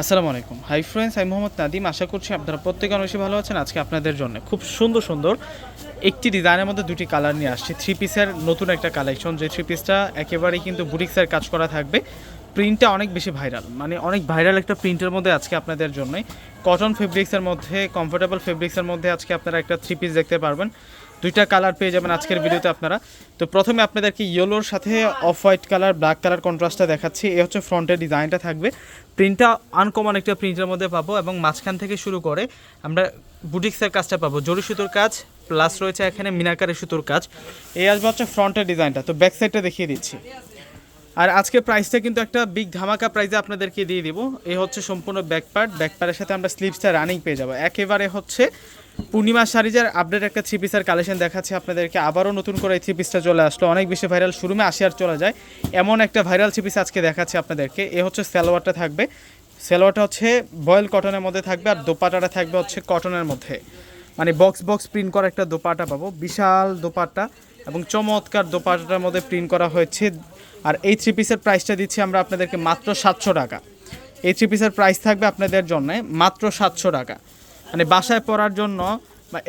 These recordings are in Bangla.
আসসালামু আলাইকুম। হাই ফ্রেন্ডস আমি মোহাম্মদ নাদিম আশা করছি আপনারা প্রত্যেকে অনেক ভালো আছেন। আজকে আপনাদের জন্য খুব সুন্দর সুন্দর একটি ডিজাইনের মধ্যে দুটি কালার নিয়ে আসছি। থ্রি পিসের নতুন একটা কালেকশন যে থ্রি পিসটা একেবারেই কিন্তু বুটিক্সের কাজ করা থাকবে। প্রিন্টটা অনেক বেশি ভাইরাল মানে অনেক ভাইরাল একটা প্রিন্টের মধ্যে আজকে আপনাদের জন্যই। কটন ফেব্রিক্সের মধ্যে কমফোর্টেবল ফেব্রিক্সের মধ্যে আজকে আপনারা একটা থ্রি পিস দেখতে পারবেন। দুইটা কালার পেয়ে যাবেন আজকের ভিডিওতে আপনারা। তো প্রথমে আপনাদেরকে ইয়েলোর সাথে off white colour black colour কন্ট্রাস্টটা দেখাচ্ছি। এ হচ্ছে ফ্রন্টের ডিজাইনটা থাকবে। প্রিন্টটা আনকমন একটা প্রিন্টের মধ্যে পাবো এবং মাঝখান থেকে শুরু করে আমরা বুটিক্সের কাজটা পাবো। জরি সুতোর কাজ প্লাস রয়েছে এখানে মিনাকারের সুতোর কাজ। এই আসবে হচ্ছে ফ্রন্টের ডিজাইনটা তো ব্যাক সাইডটা দেখিয়ে দিচ্ছি। আর আজকে প্রাইসটা কিন্তু একটা বিগ ধামাকা প্রাইসে আপনাদেরকে দিয়ে দিব। এ হচ্ছে সম্পূর্ণ ব্যাক পার্ট ব্যাক সাথে আমরা স্লিপসটা রানিং পেয়ে যাব। একেবারে হচ্ছে পূর্ণিমা শাড়িজার আপডেট একটা থ্রি পিসের কালেকশন দেখাচ্ছে আপনাদেরকে। আবারও নতুন করে এই থ্রি পিসটা চলে আসলো। অনেক বেশি ভাইরাল শুরুমে আসে আর চলে যায়। এমন একটা ভাইরাল থ্রি পিস আজকে দেখাচ্ছে আপনাদেরকে। এ হচ্ছে সালোয়ারটা থাকবে। সালোয়ারটা হচ্ছে বয়েল কটনের মধ্যে থাকবে আর দোপাটাটা থাকবে হচ্ছে কটনের মধ্যে। মানে বক্স বক্স প্রিন্ট করা একটা দোপাটা পাবো। বিশাল দোপাট্টা এবং চমৎকার দোপাটার মধ্যে প্রিন্ট করা হয়েছে আর এই থ্রি পিসের প্রাইসটা দিচ্ছি আমরা আপনাদেরকে মাত্র সাতশো টাকা। এই থ্রি পিসের প্রাইস থাকবে আপনাদের জন্য মাত্র সাতশো টাকা। মানে বাসায় পরার জন্য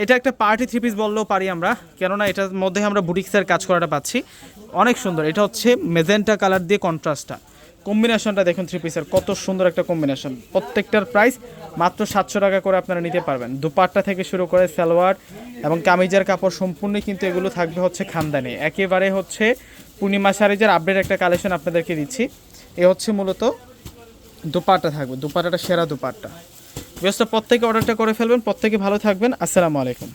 এটা একটা পার্টি থ্রি পিস বললেও পারি আমরা, কেননা এটার মধ্যে আমরা বুটিক্সের কাজ করাটা পাচ্ছি। অনেক সুন্দর, এটা হচ্ছে মেজেন্টা কালার দিয়ে কন্ট্রাস্টটা কম্বিনেশনটা দেখুন থ্রি পিসের কত সুন্দর একটা কম্বিনেশন প্রত্যেকটার প্রাইস মাত্র সাতশো টাকা করে আপনারা নিতে পারবেন। দুপাট্টা থেকে শুরু করে সালোয়ার এবং কামিজের কাপড় সম্পূর্ণ কিন্তু এগুলো থাকবে হচ্ছে খানদানি। একেবারে হচ্ছে পূর্ণিমা সারিজের আপডেট একটা কালেকশন আপনাদেরকে দিচ্ছি। এ হচ্ছে মূলত দুপাট্টা থাকবে, দুপাট্টাটা, সেরা দুপাট্টা। ব্যস্ত প্রত্যেকে অর্ডারটা করে ফেলবেন, প্রত্যেকে ভালো থাকবেন। আসসালামু আলাইকুম।